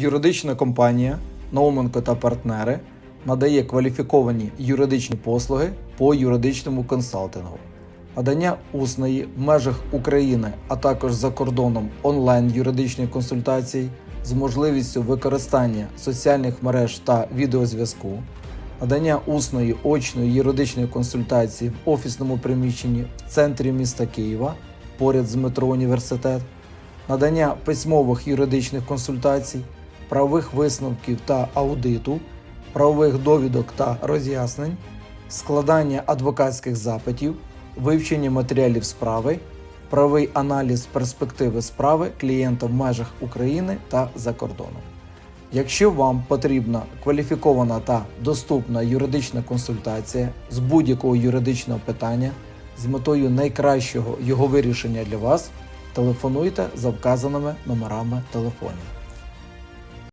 Юридична компанія Науменко та партнери надає кваліфіковані юридичні послуги по юридичному консалтингу, надання усної в межах України, а також за кордоном онлайн юридичної консультації з можливістю використання соціальних мереж та відеозв'язку, надання усної очної юридичної консультації в офісному приміщенні в центрі міста Києва поряд з метро Університет, надання письмових юридичних консультацій, правових висновків та аудиту, правових довідок та роз'яснень, складання адвокатських запитів, вивчення матеріалів справи, правовий аналіз перспективи справи клієнта в межах України та за кордоном. Якщо вам потрібна кваліфікована та доступна юридична консультація з будь-якого юридичного питання з метою найкращого його вирішення для вас, телефонуйте за вказаними номерами телефонів.